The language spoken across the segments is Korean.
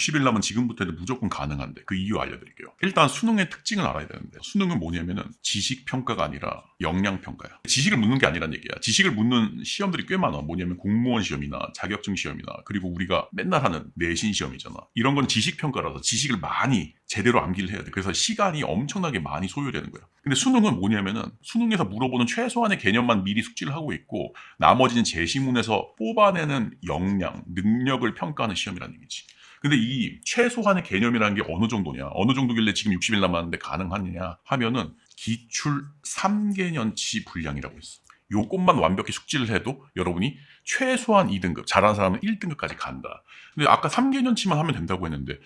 60일 남은 지금부터 해도 무조건 가능한데 그 이유 알려드릴게요. 일단 수능의 특징을 알아야 되는데 수능은 뭐냐면은 지식 평가가 아니라 역량 평가야. 지식을 묻는 게 아니란 얘기야. 지식을 묻는 시험들이 꽤 많아. 뭐냐면 공무원 시험이나 자격증 시험이나 그리고 우리가 맨날 하는 내신 시험이잖아. 이런 건 지식 평가라서 지식을 많이 제대로 암기를 해야 돼. 그래서 시간이 엄청나게 많이 소요되는 거야. 근데 수능은 뭐냐면은 수능에서 물어보는 최소한의 개념만 미리 숙지를 하고 있고 나머지는 제시문에서 뽑아내는 역량, 능력을 평가하는 시험이라는 얘기지. 근데 이 최소한의 개념이라는 게 어느 정도냐? 어느 정도길래 지금 60일 남았는데 가능하느냐? 하면은 기출 3개년치 분량이라고 있어. 요것만 완벽히 숙지를 해도 여러분이 최소한 2등급, 잘하는 사람은 1등급까지 간다. 근데 아까 3개년치만 하면 된다고 했는데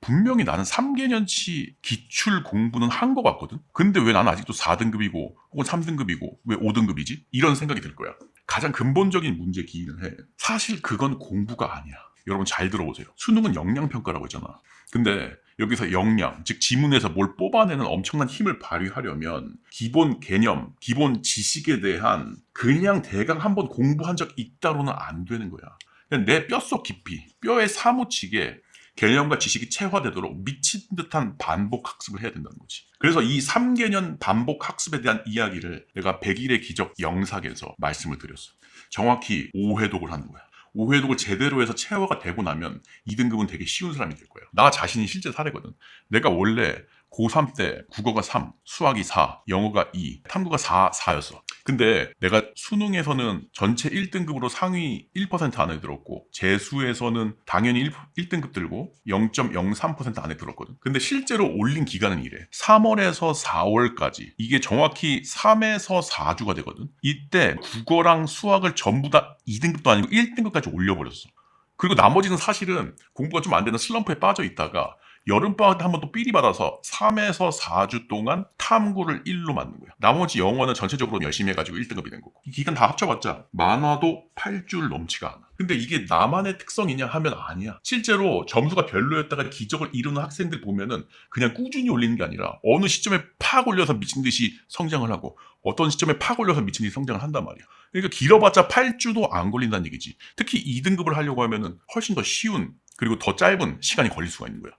분명히 나는 3개년치 기출 공부는 한 것 같거든? 근데 왜 나는 아직도 4등급이고 혹은 3등급이고 왜 5등급이지? 이런 생각이 들 거야. 가장 근본적인 문제 기인을 해. 사실 그건 공부가 아니야. 여러분 잘 들어보세요. 수능은 역량평가라고 했잖아. 근데 여기서 역량, 즉 지문에서 뭘 뽑아내는 엄청난 힘을 발휘하려면 기본 개념, 기본 지식에 대한 그냥 대강 한번 공부한 적 있다로는 안 되는 거야. 그냥 내 뼛속 깊이, 뼈에 사무치게 개념과 지식이 체화되도록 미친 듯한 반복 학습을 해야 된다는 거지. 그래서 이 3개년 반복 학습에 대한 이야기를 내가 100일의 기적 영상에서 말씀을 드렸어. 정확히 5회독을 하는 거야. 5회독을 제대로 해서 체화가 되고 나면 2등급은 되게 쉬운 사람이 될 거야. 나 자신이 실제 사례거든. 내가 원래 고3 때 국어가 3, 수학이 4, 영어가 2, 탐구가 4, 4였어. 근데 내가 수능에서는 전체 1등급으로 상위 1% 안에 들었고 재수에서는 당연히 1, 등급 들고 0.03% 안에 들었거든. 근데 실제로 올린 기간은 이래. 3월에서 4월까지 이게 정확히 3에서 4주가 되거든. 이때 국어랑 수학을 전부 다 2등급도 아니고 1등급까지 올려버렸어. 그리고 나머지는 사실은 공부가 좀 안 되는 슬럼프에 빠져 있다가 여름방학 때 한 번 또 삘이 받아서 3에서 4주 동안 탐구를 1로 만든 거야. 나머지 영어는 전체적으로 열심히 해가지고 1등급이 된 거고. 이 기간 다 합쳐봤자 만화도 8줄 넘지가 않아. 근데 이게 나만의 특성이냐 하면 아니야. 실제로 점수가 별로였다가 기적을 이루는 학생들 보면은 그냥 꾸준히 올리는 게 아니라 어느 시점에 팍 올려서 미친 듯이 성장을 하고 어떤 시점에 팍 올려서 미친 듯이 성장을 한단 말이야. 그러니까 길어봤자 8주도 안 걸린다는 얘기지. 특히 2등급을 하려고 하면은 훨씬 더 쉬운 그리고 더 짧은 시간이 걸릴 수가 있는 거야.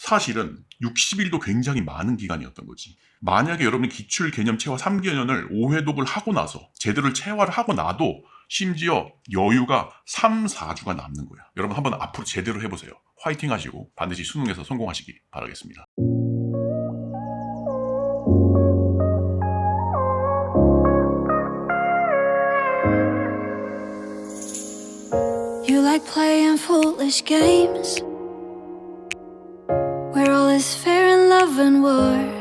사실은 60일도 굉장히 많은 기간이었던 거지. 만약에 여러분이 기출 개념 체화 3개년을 5회독을 하고 나서 제대로 체화를 하고 나도 심지어 여유가 3, 4주가 남는 거야. 여러분 한번 앞으로 제대로 해보세요. 화이팅 하시고 반드시 수능에서 성공하시기 바라겠습니다. Love and war.